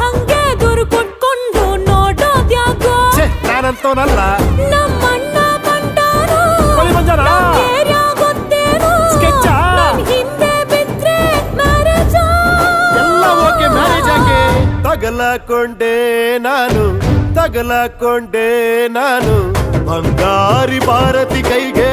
ಹಂಗೆ ಕೊಟ್ಕೊಂಡು ನಾನಂತೋನಲ್ಲ ಎಲ್ಲ ಓಕೆ ಮ್ಯಾರೇಜ್ ತಗಲಕೊಂಡೆ ನಾನು ತಗಲಕೊಂಡೆ ನಾನು. ಬಂಗಾರಿ ಭಾರತಿ ಕೈಗೆ